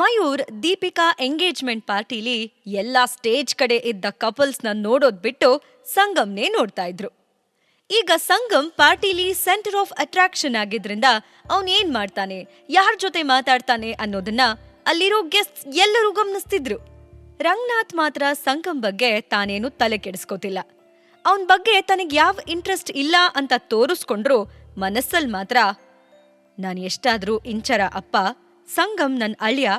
Mayur Deepika engagement ಪಾರ್ಟಿಲಿ ಎಲ್ಲ stage ಕಡೆ ಇದ್ದ ಕಪಲ್ಸ್ನ ನೋಡೋದ್ ಬಿಟ್ಟು ಸಂಗಮ್ನೇ ನೋಡ್ತಾ ಇದ್ರು. ಈಗ ಸಂಗಮ್ ಪಾರ್ಟಿಲಿ ಸೆಂಟರ್ ಆಫ್ ಅಟ್ರಾಕ್ಷನ್ ಆಗಿದ್ರಿಂದ ಅವನ್ ಏನ್ ಮಾಡ್ತಾನೆ, ಯಾರ ಜೊತೆ ಮಾತಾಡ್ತಾನೆ ಅನ್ನೋದನ್ನ ಅಲ್ಲಿರೋ ಗೆಸ್ಟ್ ಎಲ್ಲರೂ ಗಮನಿಸ್ತಿದ್ರು. ರಂಗನಾಥ್ ಮಾತ್ರ ಸಂಗಮ್ ಬಗ್ಗೆ ತಾನೇನು ತಲೆ ಕೆಡಿಸ್ಕೋತಿಲ್ಲ. ಅವನ್ ಬಗ್ಗೆ ತನಗ್ ಯಾವ ಇಂಟ್ರೆಸ್ಟ್ ಇಲ್ಲ ಅಂತ ತೋರಿಸ್ಕೊಂಡ್ರು ಮನಸ್ಸಲ್ ಮಾತ್ರ, ನಾನು ಎಷ್ಟಾದ್ರೂ ಇಂಚರ ಅಪ್ಪ ಸಂಗಮ್ ನನ್ ಅಳಿಯ,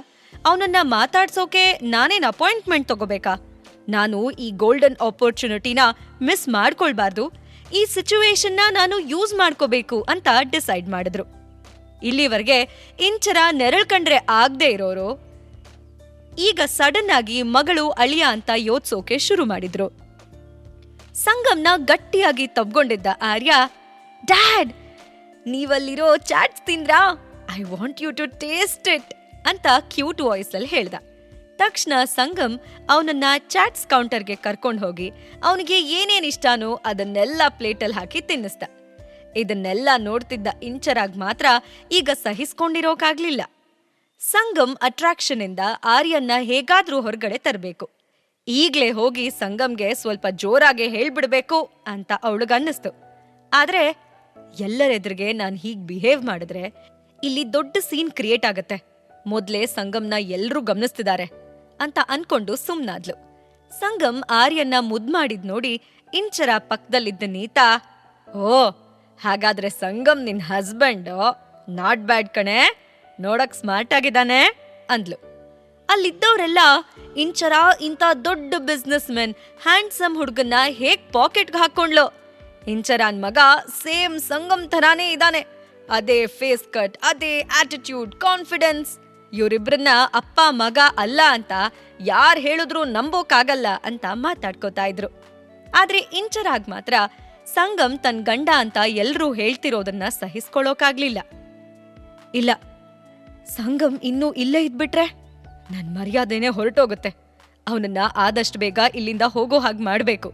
ಅವನನ್ನ ಮಾತಾಡ್ಸೋಕೆ ನಾನೇನ್ ಅಪಾಯಿಂಟ್ಮೆಂಟ್ ತಗೋಬೇಕಾ? ನಾನು ಈ ಗೋಲ್ಡನ್ ಆಪರ್ಚುನಿಟಿನ ಮಿಸ್ ಮಾಡ್ಕೊಳ್ಬಾರ್ದು. ಈ ಸಿಚುವೇಶನ್ನ ನಾನು ಯೂಸ್ ಮಾಡ್ಕೋಬೇಕು ಅಂತ ಡಿಸೈಡ್ ಮಾಡಿದ್ರು. ಇಲ್ಲಿವರೆಗೆ ಇಂಚರ ನೆರಳು ಕಂಡ್ರೆ ಆಗದೆ ಇರೋರು. ಈಗ ಸಡನ್ ಆಗಿ ಮಗಳು ಅಳಿಯ ಅಂತ ಯೋಚಿಸೋಕೆ ಶುರು ಮಾಡಿದ್ರು. ಸಂಗಮ್ನ ಗಟ್ಟಿಯಾಗಿ ತಬ್ಗೊಂಡಿದ್ದ ಆರ್ಯ ಡ್ಯಾಡ್ ನೀವಲ್ಲಿರೋ chaats ತಿಂದ್ರಾ? I want you to taste it ಅಂತ ಕ್ಯೂಟ್ ವಾಯ್ಸ್ ಅಲ್ಲಿ ಹೇಳ್ದ. ತಕ್ಷಣ ಸಂಗಮ್ ಅವನನ್ನ ಚಾಟ್ಸ್ ಕೌಂಟರ್ಗೆ ಕರ್ಕೊಂಡು ಹೋಗಿ ಅವನಿಗೆ ಏನೇನ್ ಇಷ್ಟನೋ ಅದನ್ನೆಲ್ಲ ಪ್ಲೇಟಲ್ಲಿ ಹಾಕಿ ತಿನ್ನಿಸ್ದ. ಇದನ್ನೆಲ್ಲ ನೋಡ್ತಿದ್ದ ಇಂಚರಾಗ್ ಮಾತ್ರ ಈಗ ಸಹಿಸ್ಕೊಂಡಿರೋಕಾಗ್ಲಿಲ್ಲ. ಸಂಗಮ್ ಅಟ್ರಾಕ್ಷನ್ ಇಂದ ಆರ್ಯನ್ನ ಹೇಗಾದ್ರೂ ಹೊರಗಡೆ ತರಬೇಕು. ಈಗ್ಲೇ ಹೋಗಿ ಸಂಗಮ್ಗೆ ಸ್ವಲ್ಪ ಜೋರಾಗೆ ಹೇಳ್ಬಿಡ್ಬೇಕು ಅಂತ ಅವಳಿಗನ್ನಿಸ್ತು. ಆದ್ರೆ ಎಲ್ಲರೆದುರಿಗೆ ನಾನು ಹೀಗ್ ಬಿಹೇವ್ ಮಾಡಿದ್ರೆ ಇಲ್ಲಿ ದೊಡ್ಡ ಸೀನ್ ಕ್ರಿಯೇಟ್ ಆಗತ್ತೆ. ಮೊದ್ಲೇ ಸಂಗಮ್ನ ಎಲ್ರೂ ಗಮನಿಸ್ತಿದ್ದಾರೆ ಅಂತ ಅನ್ಕೊಂಡು ಸುಮ್ನಾದ್ಲು. ಸಂಗಮ್ ಆರ್ಯನ್ನ ಮುದ್ ಮಾಡಿದ್ ನೋಡಿ ಇಂಚರ ಪಕ್ಕದಲ್ಲಿದ್ದ ನೀತಾ, ಓ, ಹಾಗಾದ್ರೆ ಸಂಗಮ್ ನಿನ್ ಹಸ್ಬೆಂಡ್? ನಾಟ್ ಬ್ಯಾಡ್ ಕಣೆ, ನೋಡಕ್ ಸ್ಮಾರ್ಟ್ ಆಗಿದ್ದಾನೆ? ಅಂದ್ಲು. ಅಲ್ಲಿದ್ದವರೆಲ್ಲ, ಇಂಚರ ಇಂಥ ದೊಡ್ಡ ಬಿಸ್ನೆಸ್ ಮೆನ್ ಹ್ಯಾಂಡ್ಸಮ್ ಹುಡುಗನ್ನ ಹೇಗ್ ಪಾಕೆಟ್ಗೆ ಹಾಕೊಂಡ್ಲು ಇಂಚರಾನ್ ಮಗ ಸೇಮ್ ಸಂಗಮ್ ಥರಾನೇ ಇದ್ದಾನೆ ಅದೇ ಫೇಸ್ ಕಟ್, ಅದೇ ಆಟಿಟ್ಯೂಡ್ ಕಾನ್ಫಿಡೆನ್ಸ್ ಇವರಿಬ್ರನ್ನ ಅಪ್ಪ, ಮಗ ಅಲ್ಲ ಅಂತ ಯಾರ್ ಹೇಳಿದ್ರು ನಂಬೋಕಾಗಲ್ಲ ಅಂತ ಮಾತಾಡ್ಕೋತಾ ಇದ್ರು. ಆದ್ರೆ ಇಂಚರಾಗ್ ಮಾತ್ರ ಸಂಗಮ್ ತನ್ ಗಂಡ ಅಂತ ಎಲ್ರೂ ಹೇಳ್ತಿರೋದನ್ನ ಸಹಿಸ್ಕೊಳ್ಳೋಕಾಗ್ಲಿಲ್ಲ ಇಲ್ಲ, ಸಂಗಮ್ ಇನ್ನೂ ಇಲ್ಲೇ ಇದ್ಬಿಟ್ರೆ ನನ್ ಮರ್ಯಾದೆನೆ ಹೊರಟೋಗುತ್ತೆ. ಅವನನ್ನ ಆದಷ್ಟು ಬೇಗ ಇಲ್ಲಿಂದ ಹೋಗೋ ಹಾಗೆ ಮಾಡ್ಬೇಕು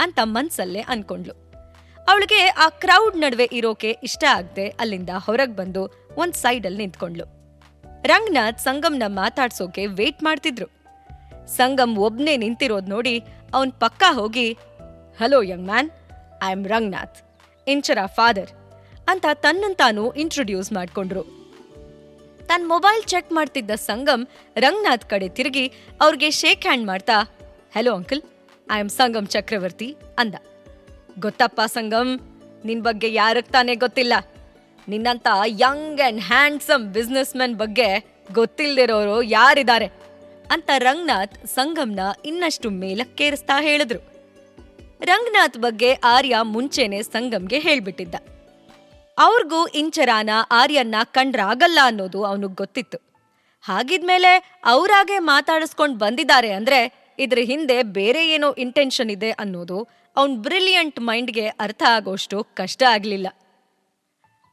ಅಂತ ಮನ್ಸಲ್ಲೇ ಅನ್ಕೊಂಡ್ಲು ಅವಳಿಗೆ ಆ ಕ್ರೌಡ್ ನಡುವೆ ಇರೋಕೆ ಇಷ್ಟ ಆಗದೆ ಅಲ್ಲಿಂದ ಹೊರಗೆ ಬಂದು ಒಂದ್ ಸೈಡಲ್ಲಿ ನಿಂತ್ಕೊಂಡ್ಳು. ರಂಗನಾಥ್ ಸಂಗಮ್ನ ಮಾತಾಡ್ಸೋಕೆ ವೇಟ್ ಮಾಡ್ತಿದ್ರು. ಸಂಗಮ್ ಒಬ್ನೇ ನಿಂತಿರೋದ್ ನೋಡಿ ಅವನ್ ಪಕ್ಕ ಹೋಗಿ hello young man I am Ranganath. Inchara father ಅಂತ ತನ್ನಂತಾನು ಇಂಟ್ರೊಡ್ಯೂಸ್ ಮಾಡ್ಕೊಂಡ್ರು. ತನ್ನ ಮೊಬೈಲ್ ಚೆಕ್ ಮಾಡ್ತಿದ್ದ ಸಂಗಮ್ ರಂಗನಾಥ್ ಕಡೆ ತಿರುಗಿ ಅವ್ರಿಗೆ ಶೇಕ್ ಹ್ಯಾಂಡ್ ಮಾಡ್ತಾ hello uncle I am Sangam Chakravarthi, ಅಂದ. ಗೊತ್ತಪ್ಪ ಸಂಗಮ್? ನಿನ್ ಬಗ್ಗೆ ಯಾರಕ್ ತಾನೇ ಗೊತ್ತಿಲ್ಲ? ನಿನ್ನಂತ young and handsome businessman ಬಗ್ಗೆ ಗೊತ್ತಿಲ್ದಿರೋರು ಯಾರಿದ್ದಾರೆ? ಅಂತ ರಂಗನಾಥ್ ಸಂಗಮ್ನ ಇನ್ನಷ್ಟು ಮೇಲಕ್ಕೇರಿಸ್ತಾ ಹೇಳಿದ್ರು. ರಂಗನಾಥ್ ಬಗ್ಗೆ ಆರ್ಯ ಮುಂಚೆನೆ ಸಂಗಮ್ಗೆ ಹೇಳ್ಬಿಟ್ಟಿದ್ದ. ಅವ್ರಿಗೂ ಇಂಚರಾನ ಆರ್ಯನ್ನ ಕಂಡ್ರಾಗಲ್ಲ ಅನ್ನೋದು ಅವನಿಗೆ ಗೊತ್ತಿತ್ತು. ಹಾಗಿದ್ಮೇಲೆ ಅವರಾಗೆ ಮಾತಾಡಿಸ್ಕೊಂಡು ಬಂದಿದ್ದಾರೆ ಅಂದ್ರೆ ಇದ್ರ ಹಿಂದೆ ಬೇರೆ ಏನೋ ಇಂಟೆನ್ಷನ್ ಇದೆ ಅನ್ನೋದು ಅವನ್ ಬ್ರಿಲಿಯಂಟ್ ಮೈಂಡ್ಗೆ ಅರ್ಥ ಆಗೋಷ್ಟು ಕಷ್ಟ ಆಗ್ಲಿಲ್ಲ.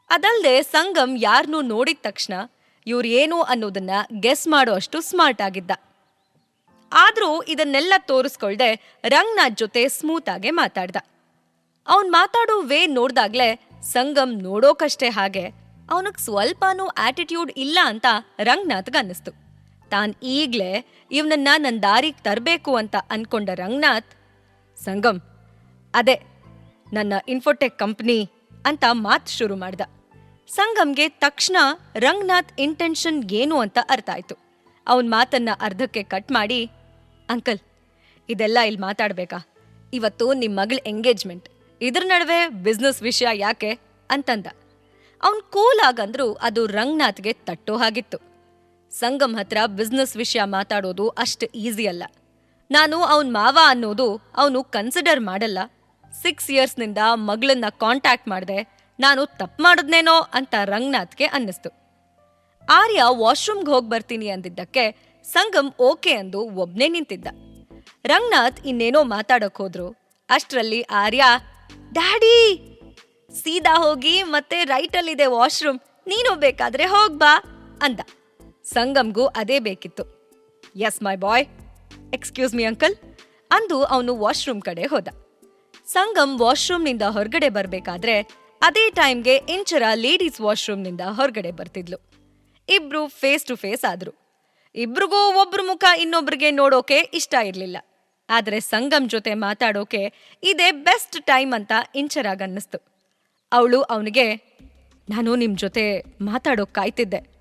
ಅದಲ್ದೆ ಸಂಗಮ್ ಯಾರನ್ನೂ ನೋಡಿದ ತಕ್ಷಣ ಇವ್ರು ಏನು ಅನ್ನೋದನ್ನ ಗೆಸ್ ಮಾಡೋ ಅಷ್ಟು ಸ್ಮಾರ್ಟ್ ಆಗಿದ್ದ. ಆದ್ರೂ ಇದನ್ನೆಲ್ಲ ತೋರಿಸ್ಕೊಳ್ದೆ ರಂಗ್ನಾಥ್ ಜೊತೆ ಸ್ಮೂತ್ ಆಗಿ ಮಾತಾಡ್ದ. ಅವನ್ ಮಾತಾಡೋ ವೇ ನೋಡ್ದಾಗ್ಲೇ ಸಂಗಮ್ ನೋಡೋಕಷ್ಟೇ ಹಾಗೆ ಅವನಿಗೆ ಸ್ವಲ್ಪನೂ ಆಟಿಟ್ಯೂಡ್ ಇಲ್ಲ ಅಂತ ರಂಗ್ನಾಥ್ ಅನ್ನಿಸ್ತು. ತಾನ್ ಈಗ್ಲೇ ಇವನನ್ನ ನನ್ನ ದಾರಿಗೆ ತರಬೇಕು ಅಂತ ಅನ್ಕೊಂಡ ರಂಗನಾಥ್, ಸಂಗಮ್, ಅದೇ ನನ್ನ ಇನ್ಫೋಟೆಕ್ ಕಂಪ್ನಿ ಅಂತ ಮಾತು ಶುರು ಮಾಡ್ದ. ಸಂಗಮ್ಗೆ ತಕ್ಷಣ ರಂಗನಾಥ್ ಇಂಟೆನ್ಷನ್ ಏನು ಅಂತ ಅರ್ಥ ಆಯ್ತು. ಅವನ್ ಮಾತನ್ನ ಅರ್ಧಕ್ಕೆ ಕಟ್ ಮಾಡಿ, ಅಂಕಲ್, ಇದೆಲ್ಲ ಇಲ್ಲಿ ಮಾತಾಡ್ಬೇಕಾ? ಇವತ್ತು ನಿಮ್ಮ ಮಗಳ ಎಂಗೇಜ್ಮೆಂಟ್ ಇದ್ರ ನಡುವೆ ಬಿಸ್ನೆಸ್ ವಿಷಯ ಯಾಕೆ? ಅಂತಂದ. ಅವನ್ ಕೂಲ್ ಆಗಂದ್ರೂ ಅದು ರಂಗನಾಥ್ಗೆ ತಟ್ಟೋ ಹಾಗಿತ್ತು. ಸಂಗಮ್ ಹತ್ರ ಬಿಸ್ನೆಸ್ ವಿಷಯ ಮಾತಾಡೋದು ಅಷ್ಟು ಈಸಿ ಅಲ್ಲ. ನಾನು ಅವನ್ ಮಾವ ಅನ್ನೋದು ಅವನು ಕನ್ಸಿಡರ್ ಮಾಡಲ್ಲ. ಸಿಕ್ಸ್ ಇಯರ್ಸ್ನಿಂದ ಮಗಳನ್ನ ಕಾಂಟ್ಯಾಕ್ಟ್ ಮಾಡಿದೆ. ನಾನು ತಪ್ಪು ಮಾಡಿದ್ನೇನೋ ಅಂತ ರಂಗನಾಥ್ಗೆ ಅನ್ನಿಸ್ತು. ಆರ್ಯ ವಾಶ್ರೂಮ್ಗೆ ಹೋಗಿ ಬರ್ತೀನಿ ಅಂದಿದ್ದಕ್ಕೆ ಸಂಗಮ್ ಓಕೆ ಅಂದು ಒಬ್ನೇ ನಿಂತಿದ್ದ. ರಂಗನಾಥ್ ಇನ್ನೇನೋ ಮಾತಾಡಕ್ ಹೋದ್ರು. ಅಷ್ಟರಲ್ಲಿ ಆರ್ಯ, ಡ್ಯಾಡಿ, ಸೀದಾ ಹೋಗಿ ಮತ್ತೆ ರೈಟಲ್ಲಿದೆ ವಾಶ್ರೂಮ್ ನೀನು ಬೇಕಾದ್ರೆ ಹೋಗ್ಬಾ ಅಂದ. ಸಂಗಮ್ಗೂ ಅದೇ ಬೇಕಿತ್ತು. Yes my boy excuse me uncle ಅಂದು ಅವನು ವಾಶ್ರೂಮ್ ಕಡೆ ಹೋದ. ಸಂಗಮ್ ವಾಶ್ರೂಮ್ನಿಂದ ಹೊರಗಡೆ ಬರಬೇಕಾದ್ರೆ ಅದೇ ಟೈಮ್ಗೆ ಇಂಚರ ಲೇಡೀಸ್ ವಾಶ್ರೂಮ್ನಿಂದ ಹೊರಗಡೆ ಬರ್ತಿದ್ಲು. ಇಬ್ರು ಫೇಸ್ ಟು ಫೇಸ್ ಆದ್ರು. ಇಬ್ರಿಗೂ ಒಬ್ರ ಮುಖ ಇನ್ನೊಬ್ರಿಗೆ ನೋಡೋಕೆ ಇಷ್ಟ ಇರಲಿಲ್ಲ. ಆದ್ರೆ ಸಂಗಮ್ ಜೊತೆ ಮಾತಾಡೋಕೆ ಇದೇ ಬೆಸ್ಟ್ ಟೈಮ್ ಅಂತ ಇಂಚರಾಗ್ ಅನ್ನಿಸ್ತು. ಅವಳು ಅವನಿಗೆ, ನಾನು ನಿಮ್ ಜೊತೆ ಮಾತಾಡೋಕೆ ಕಾಯ್ತಿದ್ದೆ.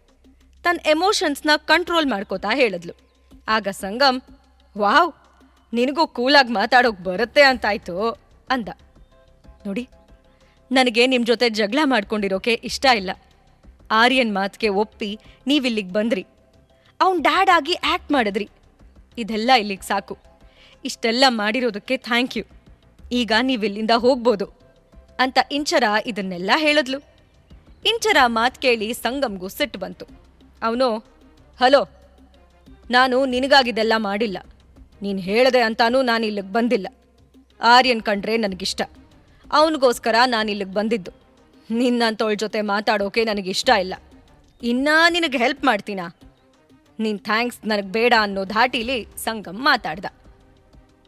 ತನ್ನ ಎಮೋಷನ್ಸ್ನ ಕಂಟ್ರೋಲ್ ಮಾಡ್ಕೋತಾ ಹೇಳಿದ್ಲು. ಆಗ ಸಂಗಮ್, ವಾವ್, ನಿನಗೂ ಕೂಲಾಗಿ ಮಾತಾಡೋಕ್ ಬರುತ್ತೆ ಅಂತಾಯ್ತು ಅಂದ. ನೋಡಿ, ನನಗೆ ನಿಮ್ಮ ಜೊತೆ ಜಗಳ ಮಾಡ್ಕೊಂಡಿರೋಕೆ ಇಷ್ಟ ಇಲ್ಲ. ಆರ್ಯನ್ ಮಾತಿಗೆ ಒಪ್ಪಿ ನೀವಿಲ್ಲಿಗೆ ಬಂದ್ರಿ. ಅವ್ನ ಡ್ಯಾಡ್ ಆಗಿ ಆ್ಯಕ್ಟ್ ಮಾಡಿದ್ರಿ. ಇದೆಲ್ಲ ಇಲ್ಲಿಗೆ ಸಾಕು. ಇಷ್ಟೆಲ್ಲ ಮಾಡಿರೋದಕ್ಕೆ ಥ್ಯಾಂಕ್ ಯು. ಈಗ ನೀವಿಲ್ಲಿಂದ ಹೋಗ್ಬೋದು ಅಂತ ಇಂಚರ ಇದನ್ನೆಲ್ಲ ಹೇಳಿದ್ಲು. ಇಂಚರ ಮಾತು ಕೇಳಿ ಸಂಗಮ್ಗೂ ಸಿಟ್ಟು ಬಂತು. ಅವನು, ಹಲೋ, ನಾನು ನಿನಗಾಗಿದೆಲ್ಲ ಮಾಡಿಲ್ಲ. ನೀನು ಹೇಳದೆ ಅಂತಾನೂ ನಾನು ಇಲ್ಲಿಗೆ ಬಂದಿಲ್ಲ. ಆರ್ಯನ್ ಕಂಡ್ರೆ ನನಗಿಷ್ಟ. ಅವನಿಗೋಸ್ಕರ ನಾನು ಇಲ್ಲಿಗೆ ಬಂದಿದ್ದು. ನಿನ್ನಂಥವಳ ಜೊತೆ ಮಾತಾಡೋಕೆ ನನಗಿಷ್ಟ ಇಲ್ಲ. ಇನ್ನೂ ನಿನಗೆ ಹೆಲ್ಪ್ ಮಾಡ್ತೀನಾ? ನೀನು ಥ್ಯಾಂಕ್ಸ್ ನನಗೆ ಬೇಡ ಅನ್ನೋ ಧಾಟಿಲಿ ಸಂಗಮ್ ಮಾತಾಡ್ದ.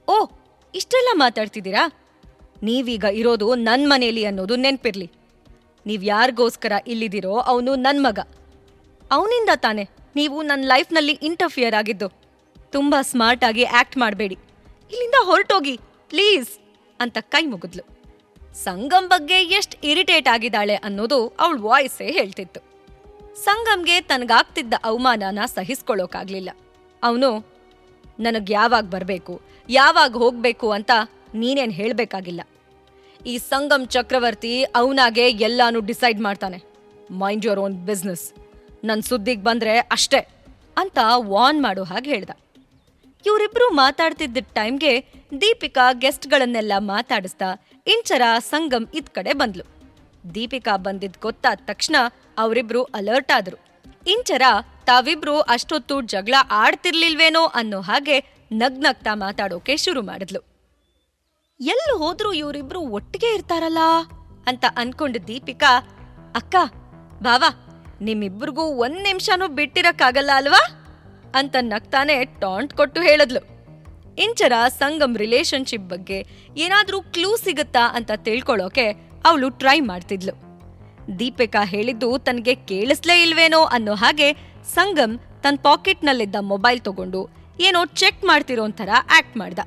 ಓ, ಇಷ್ಟೆಲ್ಲ ಮಾತಾಡ್ತಿದ್ದೀರಾ? ನೀವೀಗ ಇರೋದು ನನ್ನ ಮನೇಲಿ ಅನ್ನೋದು ನೆನಪಿರ್ಲಿ. ನೀವು ಯಾರಿಗೋಸ್ಕರ ಇಲ್ಲಿದ್ದೀರೋ ಅವನು ನನ್ನ ಮಗ. ಅವನಿಂದ ತಾನೆ. ನೀವು ನನ್ನ ಲೈಫ್ನಲ್ಲಿ ಇಂಟರ್ಫಿಯರ್ ಆಗಿದ್ದು. ತುಂಬ ಸ್ಮಾರ್ಟ್ ಆಗಿ ಆಕ್ಟ್ ಮಾಡಬೇಡಿ. ಇಲ್ಲಿಂದ ಹೊರಟೋಗಿ, ಪ್ಲೀಸ್, ಅಂತ ಕೈ ಮುಗಿದ್ಲು. ಸಂಗಮ್ ಬಗ್ಗೆ ಎಷ್ಟು ಇರಿಟೇಟ್ ಆಗಿದ್ದಾಳೆ ಅನ್ನೋದು ಅವಳ ವಾಯ್ಸೇ ಹೇಳ್ತಿತ್ತು. ಸಂಗಮ್ಗೆ ತನಗಾಗ್ತಿದ್ದ ಅವಮಾನನ ಸಹಿಸ್ಕೊಳ್ಳೋಕಾಗ್ಲಿಲ್ಲ. ಅವನು, ನನಗೆ ಯಾವಾಗ ಬರಬೇಕು, ಯಾವಾಗ ಹೋಗ್ಬೇಕು ಅಂತ ನೀನೇನು ಹೇಳಬೇಕಾಗಿಲ್ಲ. ಈ ಸಂಗಮ್ ಚಕ್ರವರ್ತಿ ಅವನಾಗೆ ಎಲ್ಲಾನು ಡಿಸೈಡ್ ಮಾಡ್ತಾನೆ. ಮೈಂಡ್ ಯುವರ್ ಓನ್ ಬಿಸ್ನೆಸ್ ನನ್ನ ಸುದ್ದಿಗೆ ಬಂದ್ರೆ ಅಷ್ಟೇ ಅಂತ ವಾನ್ ಮಾಡೋ ಹಾಗೆ ಹೇಳ್ದ. ಇವರಿಬ್ರು ಮಾತಾಡ್ತಿದ್ದ ಟೈಮ್ಗೆ ದೀಪಿಕಾ ಗೆಸ್ಟ್ಗಳನ್ನೆಲ್ಲ ಮಾತಾಡಿಸ್ತಾ ಇಂಚರ ಸಂಗಮ್ ಇದ್ ಕಡೆ ಬಂದ್ಲು. ದೀಪಿಕಾ ಬಂದಿದ್ ಗೊತ್ತಾದ ತಕ್ಷಣ ಅವರಿಬ್ರು ಅಲರ್ಟ್ ಆದ್ರು. ಇಂಚರ ತಾವಿಬ್ರು ಅಷ್ಟೊತ್ತು ಜಗಳ ಆಡ್ತಿರ್ಲಿಲ್ವೇನೋ ಅನ್ನೋ ಹಾಗೆ ನಗ್ನಗ್ತಾ ಮಾತಾಡೋಕೆ ಶುರು ಮಾಡಿದ್ಲು. ಎಲ್ಲಿ ಹೋದ್ರು ಇವರಿಬ್ರು ಒಟ್ಟಿಗೆ ಇರ್ತಾರಲ್ಲ ಅಂತ ಅನ್ಕೊಂಡ ದೀಪಿಕಾ, ಅಕ್ಕ, ಬಾವಾ ನಿಮ್ಮಿಬ್ರಿಗೂ ಒಂದ್ ನಿಮಿಷನೂ ಬಿಟ್ಟಿರಕ್ಕಾಗಲ್ಲ ಅಲ್ವಾ? ಅಂತ ನಗ್ತಾನೆ ಟಾಂಟ್ ಕೊಟ್ಟು ಹೇಳಿದ್ಲು. ಇಂಚರ ಸಂಗಮ್ ರಿಲೇಶನ್ಶಿಪ್ ಬಗ್ಗೆ ಏನಾದರೂ ಕ್ಲೂ ಸಿಗುತ್ತಾ ಅಂತ ತಿಳ್ಕೊಳ್ಳೋಕೆ ಅವಳು ಟ್ರೈ ಮಾಡ್ತಿದ್ಲು. ದೀಪಿಕಾ ಹೇಳಿದ್ದು ತನಗೆ ಕೇಳಿಸ್ಲೇ ಇಲ್ವೇನೋ ಅನ್ನೋ ಹಾಗೆ ಸಂಗಮ್ ತನ್ನ ಪಾಕೆಟ್ನಲ್ಲಿದ್ದ ಮೊಬೈಲ್ ತಗೊಂಡು ಏನೋ ಚೆಕ್ ಮಾಡ್ತಿರೋ ಥರ ಆಕ್ಟ್ ಮಾಡ್ದ.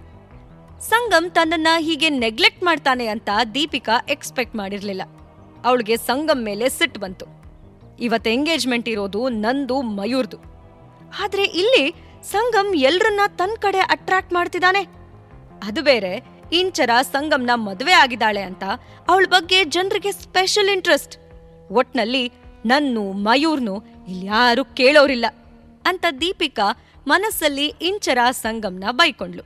ಸಂಗಮ್ ತನ್ನನ್ನ ಹೀಗೆ ನೆಗ್ಲೆಕ್ಟ್ ಮಾಡ್ತಾನೆ ಅಂತ ದೀಪಿಕಾ ಎಕ್ಸ್ಪೆಕ್ಟ್ ಮಾಡಿರಲಿಲ್ಲ. ಅವಳಿಗೆ ಸಂಗಮ್ ಮೇಲೆ ಸಿಟ್ಟು ಬಂತು. ಇವತ್ತು ಎಂಗೇಜ್ಮೆಂಟ್ ಇರೋದು ನಂದು, ಮಯೂರ್ದು. ಆದ್ರೆ ಇಲ್ಲಿ ಸಂಗಮ್ ಎಲ್ರನ್ನ ತನ್ನ ಕಡೆ ಅಟ್ರಾಕ್ಟ್ ಮಾಡ್ತಿದ್ದಾನೆ ಅದು ಬೇರೆ, ಇಂಚರ ಸಂಗಮ್ನ ಮದುವೆ ಆಗಿದ್ದಾಳೆ ಅಂತ ಅವಳ ಬಗ್ಗೆ ಜನರಿಗೆ ಸ್ಪೆಷಲ್ ಇಂಟ್ರೆಸ್ಟ್ ಒಟ್ನಲ್ಲಿ ನನ್ನು, ಮಯೂರ್ನು ಇಲ್ಯಾರು ಕೇಳೋರಿಲ್ಲ ಅಂತ ದೀಪಿಕಾ ಮನಸ್ಸಲ್ಲಿ ಇಂಚರ ಸಂಗಮ್ನ ಬೈಕೊಂಡ್ಲು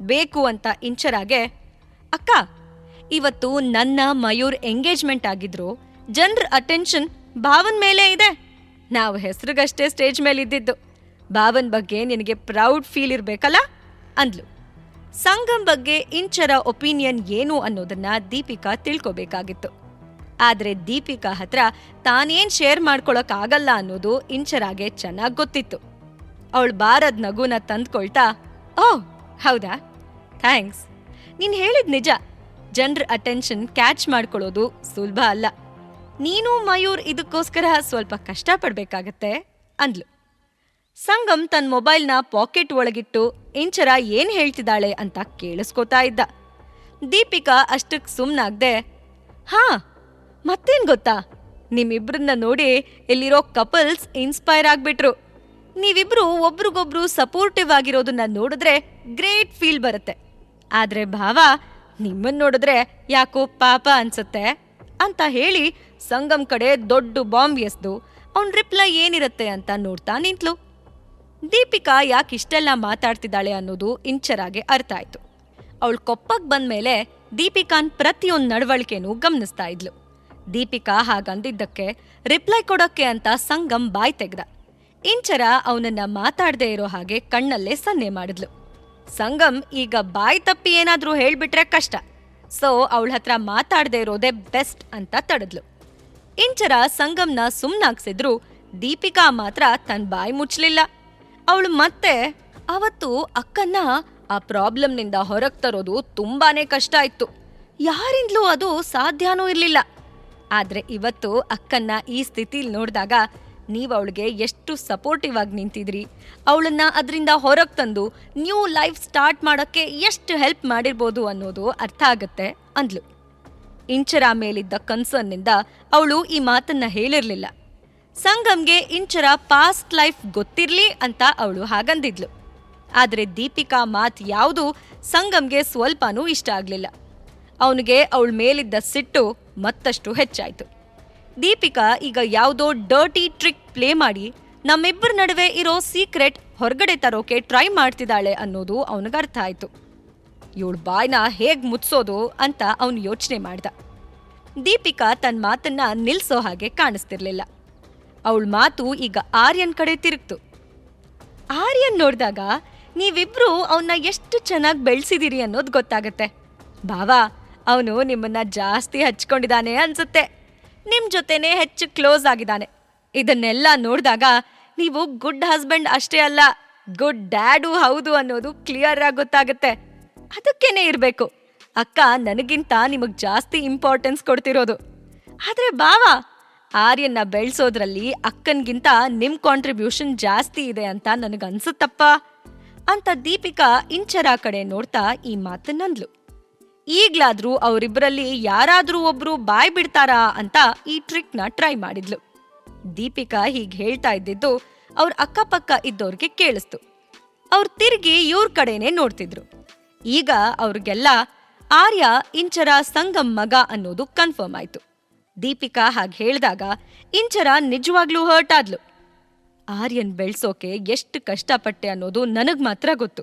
ಬೇಕು ಅಂತ ಇಂಚರಾಗೆ, ಅಕ್ಕ, ಇವತ್ತು ನನ್ನ, ಮಯೂರ್ ಎಂಗೇಜ್ಮೆಂಟ್ ಆಗಿದ್ರು, ಜನರ ಅಟೆನ್ಷನ್ ಭಾವನ್ ಮೇಲೆ ಇದೆ. ನಾವು ಹೆಸರಿಗಷ್ಟೇ ಸ್ಟೇಜ್ ಮೇಲೆ ಇದ್ದಿದ್ದು ಭಾವನ್ ಬಗ್ಗೆ ನಿನಗೆ ಪ್ರೌಡ್ ಫೀಲ್ ಇರಬೇಕಲ್ಲ? ಅಂದ್ಲು. ಸಂಗಮ್ ಬಗ್ಗೆ ಇಂಚರ ಒಪಿನಿಯನ್ ಏನು ಅನ್ನೋದನ್ನ ದೀಪಿಕಾ ತಿಳ್ಕೋಬೇಕಾಗಿತ್ತು. ಆದರೆ ದೀಪಿಕಾ ಹತ್ರ ತಾನೇನ್ ಶೇರ್ ಮಾಡ್ಕೊಳಕ್ ಆಗಲ್ಲ ಅನ್ನೋದು ಇಂಚರಾಗೆ ಚೆನ್ನಾಗ್ ಗೊತ್ತಿತ್ತು. ಅವಳು ಬಾರದ್ ನಗುನ ತಂದ್ಕೊಳ್ತಾ, ಓ, ಹೌದಾ? ಥ್ಯಾಂಕ್ಸ್. ನೀನ್ ಹೇಳಿದ್ ನಿಜ. ಜನರ ಅಟೆನ್ಷನ್ ಕ್ಯಾಚ್ ಮಾಡ್ಕೊಳ್ಳೋದು ಸುಲಭ ಅಲ್ಲ. ನೀನು, ಮಯೂರ್ ಇದಕ್ಕೋಸ್ಕರ ಸ್ವಲ್ಪ ಕಷ್ಟಪಡ್ಬೇಕಾಗತ್ತೆ, ಅಂದ್ಲು. ಸಂಗಮ್ ತನ್ನ ಮೊಬೈಲ್ನ ಪಾಕೆಟ್ ಒಳಗಿಟ್ಟು ಇಂಚರ ಏನ್ ಹೇಳ್ತಿದ್ದಾಳೆ? ಅಂತ ಕೇಳಿಸ್ಕೋತಾ ಇದ್ದ. ದೀಪಿಕಾ ಅಷ್ಟಕ್ ಸುಮ್ನಾಗ್ದೆ, ಹಾ, ಮತ್ತೇನ್ ಗೊತ್ತಾ? ನಿಮ್ಮಿಬ್ರನ್ನ ನೋಡಿ ಇಲ್ಲಿರೋ ಕಪಲ್ಸ್ ಇನ್ಸ್ಪೈರ್ ಆಗ್ಬಿಟ್ರು. ನೀವಿಬ್ರು ಒಬ್ರಿಗೊಬ್ರು ಸಪೋರ್ಟಿವ್ ಆಗಿರೋದನ್ನ ನೋಡಿದ್ರೆ ಗ್ರೇಟ್ ಫೀಲ್ ಬರುತ್ತೆ. ಆದ್ರೆ ಭಾವ ನಿಮ್ಮನ್ನ ನೋಡಿದ್ರೆ ಯಾಕೋ ಪಾಪ ಅನ್ಸುತ್ತೆ. ಅಂತ ಹೇಳಿ ಸಂಗಮ್ ಕಡೆ ದೊಡ್ಡ ಬಾಂಬ್ ಎಸ್ದು ಅವನ್ ರಿಪ್ಲೈ ಏನಿರುತ್ತೆ ಅಂತ ನೋಡ್ತಾ ನಿಂತ್ಲು. ದೀಪಿಕಾ ಯಾಕೆ ಇಷ್ಟೆಲ್ಲ ಮಾತಾಡ್ತಿದ್ದಾಳೆ ಅನ್ನೋದು ಇಂಚರಾಗೆ ಅರ್ಥ ಆಯ್ತು. ಅವಳು ಕೊಪ್ಪಕ್ ಬಂದ್ಮೇಲೆ ದೀಪಿಕಾನ್ ಪ್ರತಿಯೊಂದು ನಡವಳಿಕೆನೂ ಗಮನಿಸ್ತಾ ಇದ್ಲು. ದೀಪಿಕಾ ಹಾಗಂದಿದ್ದಕ್ಕೆ ರಿಪ್ಲೈ ಕೊಡೋಕ್ಕೆ ಅಂತ ಸಂಗಮ್ ಬಾಯ್ ತೆಗ್ದ. ಇಂಚರ ಅವನನ್ನ ಮಾತಾಡದೆ ಇರೋ ಹಾಗೆ ಕಣ್ಣಲ್ಲೇ ಸನ್ನೆ ಮಾಡಿದ್ಲು. ಸಂಗಮ್ ಈಗ ಬಾಯ್ ತಪ್ಪಿ ಏನಾದ್ರೂ ಹೇಳ್ಬಿಟ್ರೆ ಕಷ್ಟ. ಸೊ ಅವಳ ಹತ್ರ ಮಾತಾಡದೆ ಇರೋದೇ ಬೆಸ್ಟ್ ಅಂತ ತಡೆದ್ಲು. ಇಂಚರ ಸಂಗಮ್ನ ಸುಮ್ನಾಗ್ಸಿದ್ರು ದೀಪಿಕಾ ಮಾತ್ರ ತನ್ನ ಬಾಯಿ ಮುಚ್ಚಲಿಲ್ಲ ಅವಳು ಮತ್ತೆ, ಅವತ್ತು ಅಕ್ಕನ್ನ ಆ ಪ್ರಾಬ್ಲಮ್ನಿಂದ ಹೊರಗ್ ತರೋದು ತುಂಬಾನೇ ಕಷ್ಟ ಇತ್ತು. ಯಾರಿಂದಲೂ ಅದು ಸಾಧ್ಯನೂ ಇರ್ಲಿಲ್ಲ. ಆದ್ರೆ ಇವತ್ತು ಅಕ್ಕನ್ನ ಈ ಸ್ಥಿತಿಲಿ ನೋಡಿದಾಗ ನೀವು ಅವಳಿಗೆ ಎಷ್ಟು ಸಪೋರ್ಟಿವ್ ಆಗಿ ನಿಂತಿದ್ರಿ. ಅವಳನ್ನು ಅದರಿಂದ ಹೊರಗೆ ತಂದು ನ್ಯೂ ಲೈಫ್ ಸ್ಟಾರ್ಟ್ ಮಾಡೋಕ್ಕೆ ಎಷ್ಟು ಹೆಲ್ಪ್ ಮಾಡಿರ್ಬೋದು ಅನ್ನೋದು ಅರ್ಥ ಆಗುತ್ತೆ, ಅಂದ್ಲು. ಇಂಚರ ಮೇಲಿದ್ದ ಕನ್ಸರ್ನಿಂದ ಅವಳು ಈ ಮಾತನ್ನ ಹೇಳಿರಲಿಲ್ಲ. ಸಂಗಮ್ಗೆ ಇಂಚರ ಪಾಸ್ಟ್ ಲೈಫ್ ಗೊತ್ತಿರಲಿ ಅಂತ ಅವಳು ಹಾಗಂದಿದ್ಲು. ಆದರೆ ದೀಪಿಕಾ ಮಾತ್ ಯಾವುದು ಸಂಗಮ್ಗೆ ಸ್ವಲ್ಪನೂ ಇಷ್ಟ ಆಗಲಿಲ್ಲ. ಅವನಿಗೆ ಅವಳ ಮೇಲಿದ್ದ ಸಿಟ್ಟು ಮತ್ತಷ್ಟು ಹೆಚ್ಚಾಯಿತು. ದೀಪಿಕಾ ಈಗ ಯಾವುದೋ ಡರ್ಟಿ ಟ್ರಿಕ್ ಪ್ಲೇ ಮಾಡಿ ನಮ್ಮಿಬ್ಬರ ನಡುವೆ ಇರೋ ಸೀಕ್ರೆಟ್ ಹೊರಗಡೆ ತರೋಕೆ ಟ್ರೈ ಮಾಡ್ತಿದ್ದಾಳೆ ಅನ್ನೋದು ಅವನಿಗೆ ಅರ್ಥ ಆಯಿತು. ಇವಳು ಬಾಯ್ನ ಹೇಗೆ ಮುಚ್ಚೋದು ಅಂತ ಅವನು ಯೋಚನೆ ಮಾಡ್ದ. ದೀಪಿಕಾ ತನ್ನ ಮಾತನ್ನ ನಿಲ್ಲಿಸೋ ಹಾಗೆ ಕಾಣಿಸ್ತಿರ್ಲಿಲ್ಲ. ಅವಳ ಮಾತು ಈಗ ಆರ್ಯನ್ ಕಡೆ ತಿರುಗ್ತು. ಆರ್ಯನ್ ನೋಡಿದಾಗ ನೀವಿಬ್ರು ಅವನ್ನ ಎಷ್ಟು ಚೆನ್ನಾಗಿ ಬೆಳೆಸಿದಿರಿ ಅನ್ನೋದು ಗೊತ್ತಾಗತ್ತೆ. ಬಾವಾ, ಅವನು ನಿಮ್ಮನ್ನ ಜಾಸ್ತಿ ಹಚ್ಕೊಂಡಿದ್ದಾನೆ ಅನ್ಸುತ್ತೆ. ನಿಮ್ ಜೊತೆನೆ ಹೆಚ್ಚು ಕ್ಲೋಸ್ ಆಗಿದ್ದಾನೆ. ಇದನ್ನೆಲ್ಲ ನೋಡಿದಾಗ ನೀವು ಗುಡ್ ಹಸ್ಬೆಂಡ್ ಅಷ್ಟೇ ಅಲ್ಲ, ಗುಡ್ ಡ್ಯಾಡು ಹೌದು ಅನ್ನೋದು ಕ್ಲಿಯರ್ ಆಗಿ ಗೊತ್ತಾಗುತ್ತೆ. ಅದಕ್ಕೇನೆ ಇರಬೇಕು. ಅಕ್ಕ ನನಗಿಂತ ನಿಮಗ್ ಜಾಸ್ತಿ ಇಂಪಾರ್ಟೆನ್ಸ್ ಕೊಡ್ತಿರೋದು. ಆದ್ರೆ ಬಾವ ಆರ್ಯನ್ನ ಬೆಳೆಸೋದ್ರಲ್ಲಿ ಅಕ್ಕನ್ಗಿಂತ ನಿಮ್ ಕಾಂಟ್ರಿಬ್ಯೂಷನ್ ಜಾಸ್ತಿ ಇದೆ ಅಂತ ನನಗನ್ಸುತ್ತಪ್ಪ? ಅಂತ ದೀಪಿಕಾ ಇಂಚರ ಕಡೆ ನೋಡ್ತಾ ಈ ಮಾತನ್ನಂದ್ಲು ಈಗ್ಲಾದ್ರೂ ಅವರಿಬ್ಬರಲ್ಲಿ ಯಾರಾದ್ರೂ ಒಬ್ರು ಬಾಯ್ ಬಿಡ್ತಾರಾ ಅಂತ ಈ ಟ್ರಿಕ್ನ ಟ್ರೈ ಮಾಡಿದ್ಲು. ದೀಪಿಕಾ ಹೀಗ್ ಹೇಳ್ತಾ ಇದ್ದಿದ್ದು ಅವ್ರ ಅಕ್ಕಪಕ್ಕ ಇದ್ದವ್ರಿಗೆ ಕೇಳಿಸ್ತು. ಅವ್ರು ತಿರುಗಿ ಇವ್ರ ಕಡೆನೆ ನೋಡ್ತಿದ್ರು. ಈಗ ಅವ್ರಿಗೆಲ್ಲ ಆರ್ಯ ಇಂಚರ ಸಂಗಮ್ ಮಗ ಅನ್ನೋದು ಕನ್ಫರ್ಮ್ ಆಯ್ತು. ದೀಪಿಕಾ ಹಾಗೆ ಹೇಳಿದಾಗ ಇಂಚರ ನಿಜವಾಗ್ಲೂ ಹರ್ಟ್ ಆದ್ಲು. ಆರ್ಯನ್ ಬೆಳ್ಸೋಕೆ ಎಷ್ಟು ಕಷ್ಟಪಟ್ಟೆ ಅನ್ನೋದು ನನಗ್ ಮಾತ್ರ ಗೊತ್ತು.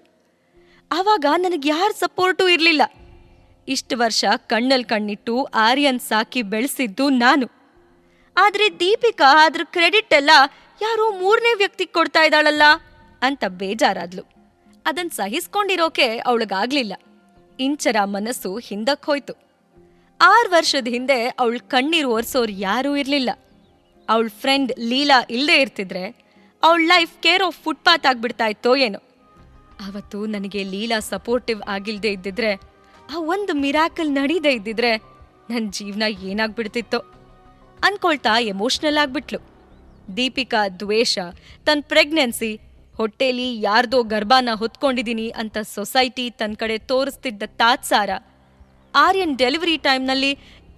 ಆವಾಗ ನನಗೆ ಯಾರ ಸಪೋರ್ಟು ಇರಲಿಲ್ಲ. ಇಷ್ಟು ವರ್ಷ ಕಣ್ಣಲ್ಲಿ ಕಣ್ಣಿಟ್ಟು ಆರ್ಯನ್ ಸಾಕಿ ಬೆಳೆಸಿದ್ದು ನಾನು. ಆದ್ರೆ ದೀಪಿಕಾ ಅದ್ರ ಕ್ರೆಡಿಟ್ ಎಲ್ಲ ಯಾರೋ ಮೂರನೇ ವ್ಯಕ್ತಿ ಕೊಡ್ತಾ ಇದ್ದಾಳಲ್ಲ ಅಂತ ಬೇಜಾರಾದ್ಲು. ಅದನ್ ಸಹಿಸ್ಕೊಂಡಿರೋಕೆ ಅವಳಿಗಾಗ್ಲಿಲ್ಲ. ಇಂಚರ ಮನಸ್ಸು ಹಿಂದಕ್ಕೆ ಹೋಯ್ತು. ಆರು ವರ್ಷದ ಹಿಂದೆ ಅವಳ ಕಣ್ಣೀರು ಒರೆಸೋರು ಯಾರೂ ಇರಲಿಲ್ಲ. ಅವಳ ಫ್ರೆಂಡ್ ಲೀಲಾ ಇಲ್ಲದೆ ಇರ್ತಿದ್ರೆ ಅವಳ ಲೈಫ್ ಕೇರ್ ಆಫ್ ಫುಟ್ಪಾತ್ ಆಗ್ಬಿಡ್ತಾ ಇತ್ತೋ ಏನೋ. ಅವತ್ತು ನನಗೆ ಲೀಲಾ ಸಪೋರ್ಟಿವ್ ಆಗಿಲ್ದೇ ಇದ್ದಿದ್ರೆ ಆ ಒಂದು ಮಿರಾಕಲ್ ನಡೀದೇ ಇದ್ದಿದ್ರೆ ನನ್ನ ಜೀವನ ಏನಾಗ್ಬಿಡ್ತಿತ್ತೋ. ಅನ್ಕೊಳ್ತಾ ಎಮೋಷ್ನಲ್ ಆಗ್ಬಿಟ್ಲು. ದೀಪಿಕಾ ದ್ವೇಷ ತನ್ನ ಪ್ರೆಗ್ನೆನ್ಸಿ ಹೊಟ್ಟೆಲಿ ಯಾರ್ದೋ ಗರ್ಭಾನ ಹೊತ್ಕೊಂಡಿದ್ದೀನಿ ಅಂತ ಸೊಸೈಟಿ ತನ್ನ ಕಡೆ ತೋರಿಸ್ತಿದ್ದ ತಾತ್ಸಾರ, ಆರ್ಯನ್ ಡೆಲಿವರಿ ಟೈಮ್ನಲ್ಲಿ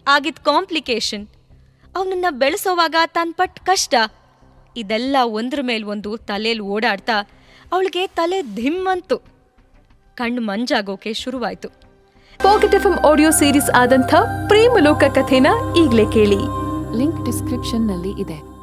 ಆಗಿದ್ದ ಕಾಂಪ್ಲಿಕೇಶನ್ ಅವನನ್ನ ಬೆಳೆಸೋವಾಗ ತಾನು ಪಟ್ಟ ಕಷ್ಟ, ಇದೆಲ್ಲ ಒಂದ್ರ ಮೇಲೊಂದು ಒಂದು ತಲೆಯಲ್ಲಿ ಓಡಾಡ್ತಾ ಅವಳಿಗೆ ತಲೆ ಧಿಮ್ಮಂತು ಕಣ್ಣು ಮಂಜಾಗೋಕೆ ಶುರುವಾಯ್ತು. ಪಾಕೆಟ್ ಎಫ್ ಆಡಿಯೋ ಸೀರೀಸ್ ಆದಂಥ ಪ್ರೇಮಲೋಕ ಕಥೆನ ಈಗಲೇ ಕೇಳಿ. ಲಿಂಕ್ ಡಿಸ್ಕ್ರಿಪ್ಷನ್ನಲ್ಲಿ ಇದೆ.